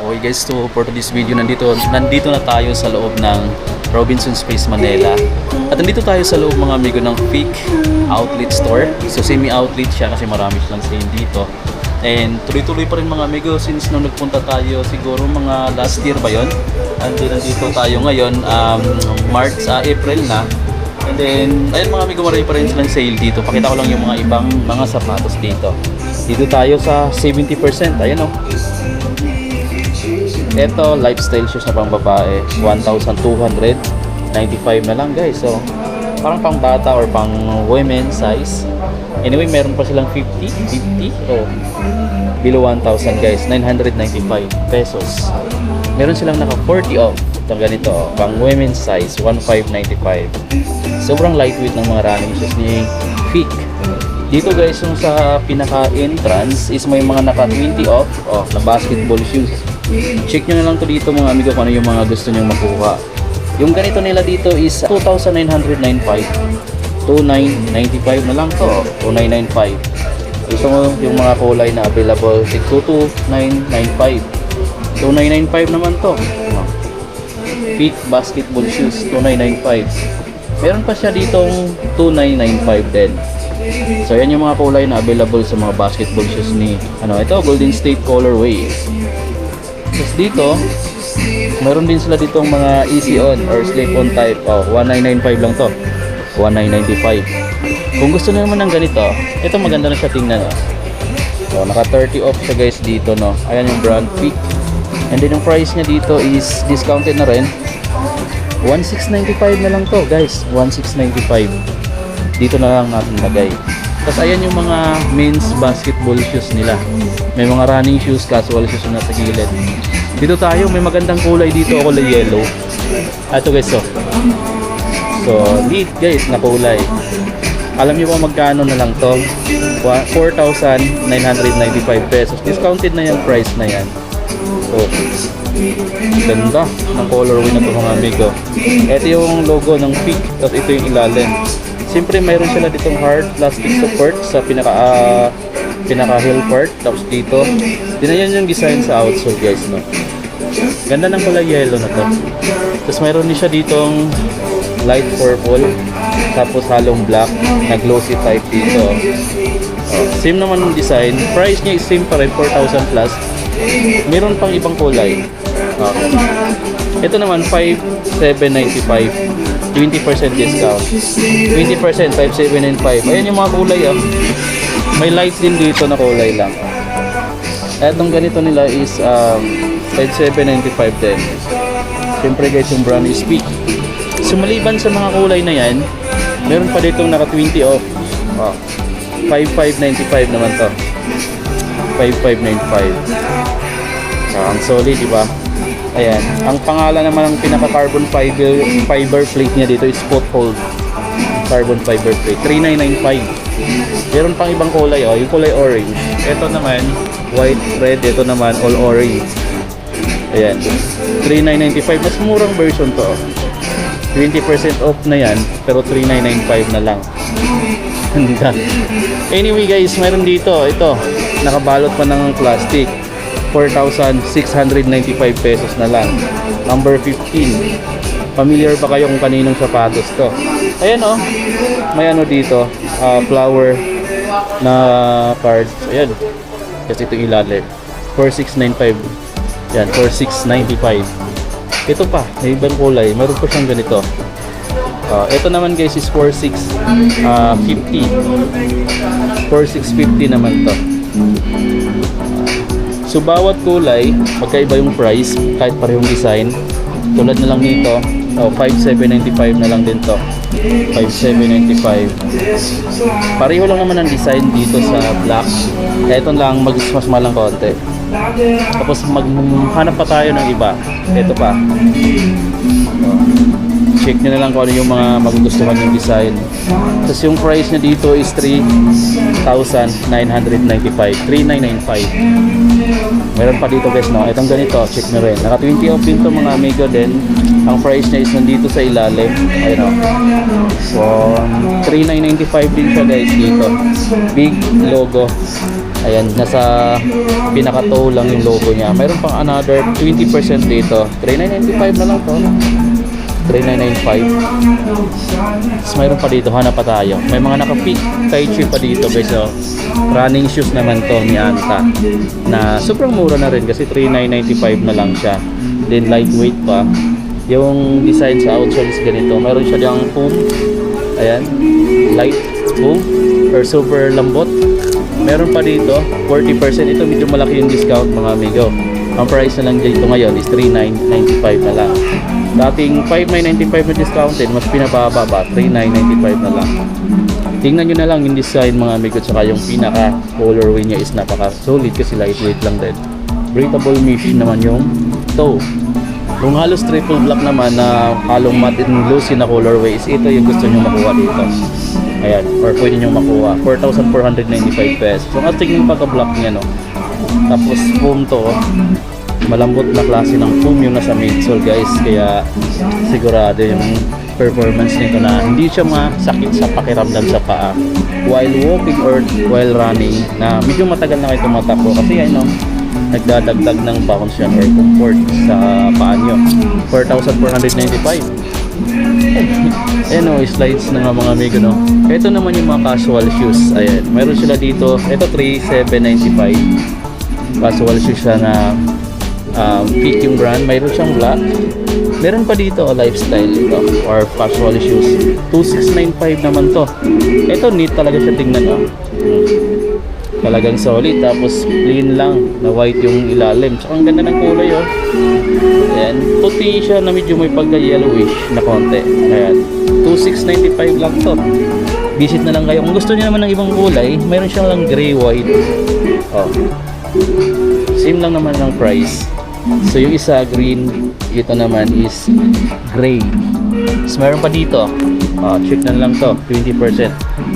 Okay guys, so for this video, nandito, nandito na tayo sa loob ng Robinson Space Manila. At nandito tayo sa loob mga amigo ng Peak Outlet Store. So semi-outlet siya kasi marami silang sale dito. And tuloy-tuloy pa rin mga amigo since nung nagpunta tayo siguro mga last year ba yon? And then nandito tayo ngayon, um, March, ah, April na. And then, ayun mga amigo, marami pa rin silang sale dito. Pakita ko lang yung mga ibang mga sapatos dito. Dito tayo sa 70%. Ayan oh. Ito, lifestyle shoes na pang babae. 1,295 na lang guys. So, parang pang bata or pang women size. Anyway, meron pa silang 50, 50 o below 1,000 guys. 995 pesos. Meron silang naka 40 off. Ito ganito, oh, pang women's size, 1,595. Sobrang lightweight ng mga running shoes ni Fik. Dito guys, yung sa pinaka-entrance is may mga naka 20 off oh, na basketball shoes. Check nyo na lang to dito mga amigo kung ano yung mga gusto nyong makuha. Yung ganito nila dito is 2,995. 2,995 na lang to. oh. 2,995. Ito yung mga kulay na available. 2,2,995. 2,995 naman to. Peak basketball shoes. 2,995. Meron pa siya ditong 2,995 din. So yan yung mga kulay na available sa mga basketball shoes ni ano ito Golden State Colorway. Tapos dito, meron din sila ditong mga easy on or slip on type. Oh, 1995 lang to. 1995. Kung gusto nyo naman ng ganito, ito maganda na siya tingnan. Oh. So, naka 30 off siya guys dito no. Ayan yung brand Peak. And then yung price niya dito is discounted na rin. 1695 na lang to guys. 1695 dito na lang natin lagay. Tapos ayan yung mga men's basketball shoes nila. May mga running shoes, casual shoes na sa gilid. Dito tayo, may magandang kulay dito, kulay yellow. Ito guys, so. So, neat guys na kulay. Alam niyo ba magkano na lang to? Wa- 4,995 pesos. Discounted na yung price na yan. So, ganda ng colorway na to mga amigo. Ito yung logo ng peak, tapos ito yung ilalim. Siyempre mayroon sila ditong hard plastic support sa pinaka ah, pinaka heel part tapos dito. Dinayan yung design sa outsole guys no. Ganda ng kulay yellow na to. Tapos mayroon din siya ditong light purple tapos halong black na glossy type dito. Oh, same naman yung design. Price niya is same pa rin 4,000 plus. Meron pang ibang kulay. Okay. Ito naman 5,795. 20% discount. 20% 5,795. Ayan yung mga kulay ah. May light din dito na kulay lang. Etong ganito nila is um, 5,795 din. Siyempre guys yung brand is Peak. Sumaliban sa mga kulay na yan, meron pa ditong naka 20 off. Oh, 5,595 naman to. 5,595. Ah, ang solid, di ba? Ayan. Ang pangalan naman ng pinaka-carbon fiber fiber plate niya dito is Foothold. Carbon fiber plate. 3995. Meron pang ibang kulay, oh. Yung kulay orange. Ito naman, white, red. Ito naman, all orange. Ayan. 3995. Mas murang version to, oh. 20% off na yan, pero 3995 na lang. Ganda. Anyway guys, meron dito, ito, nakabalot pa ng plastic. 4,695 pesos na lang. Number 15. Familiar ba kayo kung kaninong sapatos to? Ayan oh. May ano dito, ah, flower na cards. Ayan. Kasi ito ilalim. 4,695. Yan, 4,695. Ito pa, may ibang kulay. Meron po siyang ganito. Ah, ito naman guys is 4,650. 4,650 naman to. So bawat kulay, magkaiba yung price kahit parehong design. Tulad na lang nito, oh, 5,795 na lang din to. 5,795. Pareho lang naman ang design dito sa black. Ito lang mag mas malang konti. Tapos maghanap pa tayo ng iba. Ito pa. Check nyo na lang kung ano yung mga magugustuhan yung design. Tapos yung price niya dito is 3,995. 3,995. Meron pa dito guys no. Itong ganito, check nyo rin. Naka 20 off din mga amigo din. Ang price niya is nandito sa ilalim. Ayun o. So, 3,995 din siya guys dito. Big logo. Ayan, nasa pinaka-toe lang yung logo niya. Mayroon pang another 20% dito. 3995 na lang to. 3995. Tapos mayroon pa dito, hanap pa tayo. May mga naka-fit tai pa dito guys. So, running shoes naman to ni Anta. Na sobrang mura na rin kasi 3995 na lang siya. Then lightweight pa. Yung design sa outsole is ganito. Mayroon siya diyang foam. Ayan. Light foam or super lambot. Meron pa dito, 40%. Ito medyo malaki yung discount mga amigo. Ang price na lang dito ngayon is 3995 na lang. Dating 5995 na discounted, mas pinababa ba? 3995 na lang. Tingnan nyo na lang yung design mga amigo tsaka yung pinaka colorway niya is napaka solid kasi lightweight lang din. Breathable mesh naman yung toe. Kung halos triple black naman na halong matte and glossy na colorway is ito yung gusto nyo makuha dito. Ayan, or pwede nyo makuha. 4,495 pesos. So, ang tingin pagka-black niya, no? Tapos, foam to, oh. Malambot na klase ng foam yung nasa midsole, guys. Kaya, sigurado yung performance nito na hindi siya masakit sa pakiramdam sa paa while walking or while running na medyo matagal na kayo tumatakbo kasi ano nagdadagdag ng bounce yan or comfort sa paa nyo 4,495 Ayan o, slides na nga mga amigo no. Ito naman yung mga casual shoes. Ayan, mayroon sila dito. Ito 3,795. Casual shoes siya na um, fit yung brand. Mayroon siyang black. Meron pa dito o lifestyle ito or casual shoes. 2,695 naman to. Ito neat talaga siya tingnan o. Talagang solid. Tapos plain lang na white yung ilalim. Tsaka ang ganda ng kulay oh. Ayan. Puti siya na medyo may pagka-yellowish na konti. Ayan. 2,695 lang to. Visit na lang kayo. Kung gusto niyo naman ng ibang kulay, mayroon siyang lang gray white. Oh. Same lang naman ng price. So yung isa green, ito naman is gray. Tapos meron pa dito. Oh, check na lang to, 20%.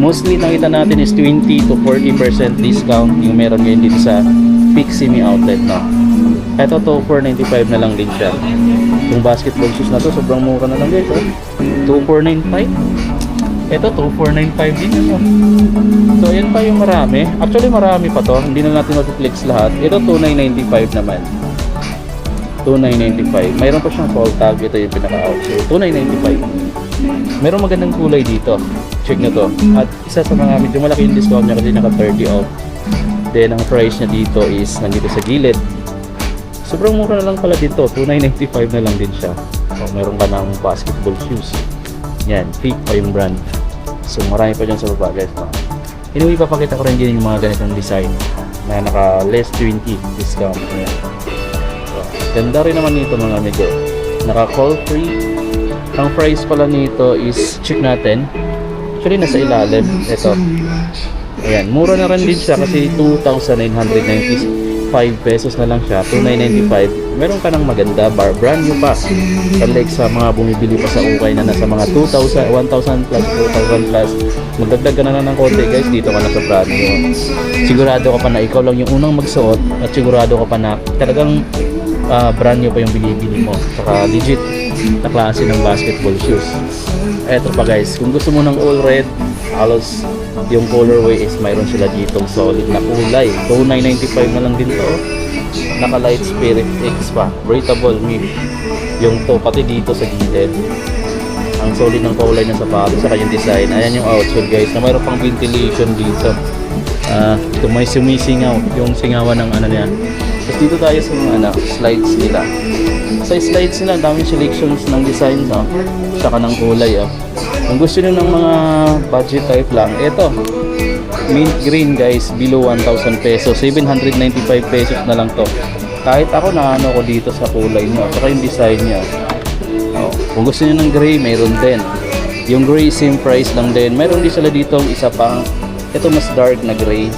Mostly nakita natin is 20 to 40% discount yung meron ngayon dito sa Pixie Outlet no. Ito to 495 na lang din siya. Yung basketball shoes na to sobrang mura na lang guys. Oh. 2495. Ito 2495 din ano. So ayan pa yung marami. Actually marami pa to. Hindi na natin mati-flex lahat. Ito 2995 naman. 2995. Mayroon pa siyang fall tag. Ito yung pinaka-out. So 2995. Meron magandang kulay dito. Check nyo to. At isa sa mga medyo malaki yung discount niya kasi naka 30 off. Then ang price niya dito is nandito sa gilid. Sobrang mura na lang pala dito. 2,995 na lang din siya. So, meron ka ng basketball shoes. Yan, fake pa yung brand. So marami pa dyan sa baba guys. Anyway, papakita ko rin din yung mga ganitong design na naka less 20 discount. Ayan. Ganda rin naman nito mga amigo. Naka call free. Ang price pala nito is check natin. Actually nasa ilalim. Ito. Ayan, mura na rin din siya kasi 2,995 pesos na lang siya. 2,995. Meron ka ng maganda bar. Brand new pa. Unlike sa mga bumibili pa sa ukay na nasa mga 2,000, 1,000 plus, 2,000 plus. Magdagdag ka na lang ng konti guys. Dito ka na sa brand new. Sigurado ka pa na ikaw lang yung unang magsuot at sigurado ka pa na talagang ah, brand new pa yung binibili mo. Saka legit na klase ng basketball shoes. Eto pa guys, kung gusto mo ng all red, halos yung colorway is mayroon sila ditong solid na kulay. 2,995 na lang din to. Naka light spirit X pa. Breathable mesh. Yung to pati dito sa gilid. Ang solid ng kulay ng sapatos sa yung design. Ayan yung outsole guys na mayroon pang ventilation dito. Ah, ito may sumisingaw yung singawan ng ano niya. Tapos dito tayo sa mga ano, slides nila. Sa slides nila, daming selections ng design no? saka ng kulay oh. Kung gusto niyo ng mga budget type lang, ito. Mint green guys, below 1,000 pesos. 795 pesos na lang to. Kahit ako na ano ko dito sa kulay niya, saka yung design niya. Oh, kung gusto niyo ng gray, mayroon din. Yung gray same price lang din. Meron din sila dito isa pang ito mas dark na gray.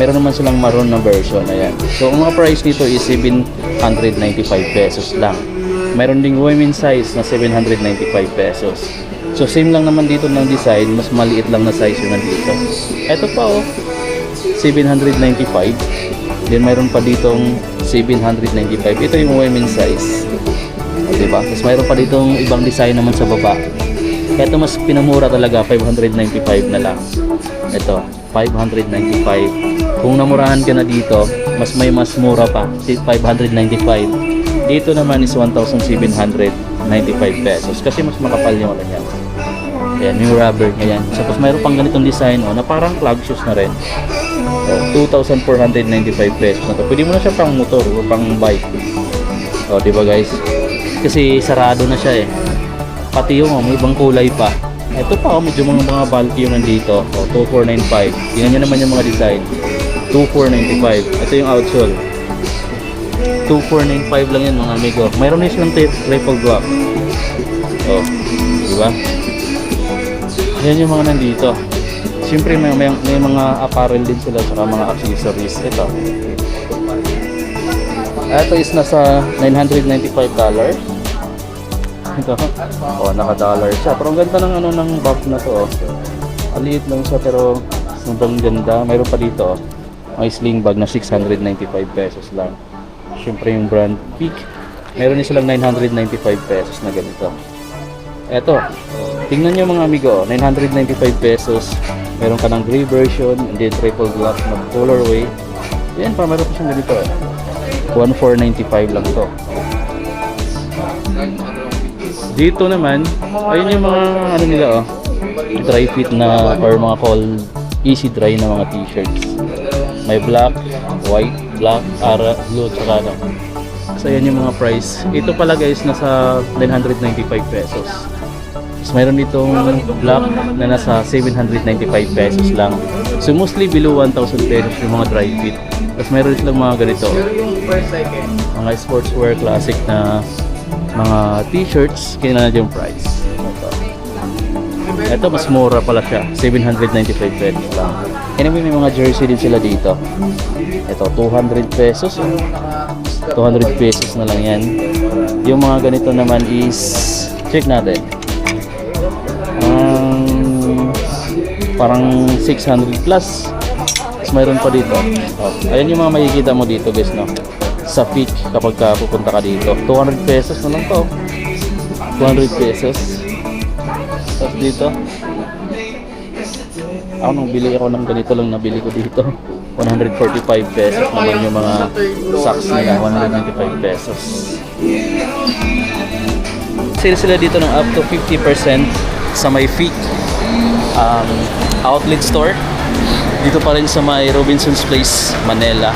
Meron naman silang maroon na version. Ayan. So, ang mga price nito is 795 pesos lang. Meron ding women's size na 795 pesos. So, same lang naman dito ng design. Mas maliit lang na size yung nandito. Ito pa oh. 795. Then, mayroon pa ditong 795. Ito yung women's size. Diba? Tapos mayroon pa ditong ibang design naman sa baba. Ito mas pinamura talaga, 595 na lang. Ito, 595. Kung namurahan ka na dito, mas may mas mura pa, si 595. Dito naman is 1,795 pesos kasi mas makapal yung ano niya. Ayan, yung rubber niya yan. Tapos mayroon pang ganitong design oh, na parang plug shoes na rin. Oh, 2,495 pesos na to. Pwede mo na siya pang motor o pang bike. Oh, di ba guys? Kasi sarado na siya eh. Pati yung oh, may ibang kulay pa. Ito pa, oh, medyo mga mga bulky yung nandito. Oh, 2,495. Tingnan nyo naman yung mga design. 2,495. Ito yung outsole. 2,495 lang yan mga amigo. Mayroon din silang tri- triple drop. Oh, di ba? Yan yung mga nandito. Siyempre may, may, may mga apparel din sila saka mga accessories. Ito. Ito is nasa $995 dollar. Ito. Oh, naka-dollar siya. Pero ang ganda ng ano ng box na to. Oh. Aliit lang siya pero sobrang ganda. Mayroon pa dito. Oh. May sling bag na 695 pesos lang. Siyempre yung brand Peak. Meron din silang 995 pesos na ganito. Eto, tingnan nyo mga amigo, oh, 995 pesos. Meron ka ng gray version, and then triple glass na colorway. Yan pa, meron pa siyang ganito. eh. 1495 lang to. Dito naman, ayun yung mga ano nila oh, dry fit na or mga call easy dry na mga t-shirts. May black, white, black, ara, blue, tsaka ano. So yan yung mga price. Ito pala guys, nasa 995 pesos. Tapos mayroon ditong black na nasa 795 pesos lang. So mostly below 1,000 pesos yung mga dry fit. Tapos mayroon silang mga ganito. Mga sportswear classic na mga t-shirts. Kaya na yung price. Ito mas mura pala siya. 795 pesos lang. Anyway, may mga jersey din sila dito. Ito, 200 pesos. 200 pesos na lang yan. Yung mga ganito naman is, check natin. Um, parang 600 plus. Tapos mayroon pa dito. Oh, ayan yung mga makikita mo dito guys, no? Sa peak kapag ka pupunta ka dito. 200 pesos na lang to. 200 pesos. Tapos dito. Ako nung bili ako ng ganito lang nabili ko dito. 145 pesos naman yung mga socks nila. 195 pesos. Sale sila dito ng up to 50% sa may feet um, outlet store. Dito pa rin sa may Robinson's Place, Manila.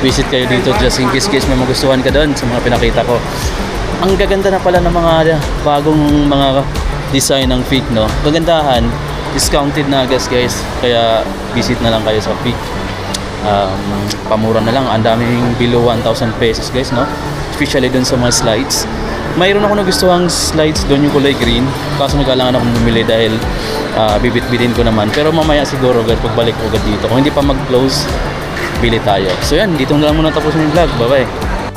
Visit kayo dito just in case, case may magustuhan ka doon sa mga pinakita ko. Ang gaganda na pala ng mga bagong mga design ng Peak, no? Kagandahan, discounted na guys guys. Kaya visit na lang kayo sa Peak. Um, pamura na lang. Ang daming below 1,000 pesos guys, no? Especially dun sa mga slides. Mayroon ako nagustuhang slides doon yung kulay green. Kaso nag-alangan akong bumili dahil ah, bibit-bitin ko naman. Pero mamaya siguro guys, pagbalik ko agad dito. Kung hindi pa mag-close, bili tayo. So yan, dito na lang muna tapusin yung vlog. Bye-bye.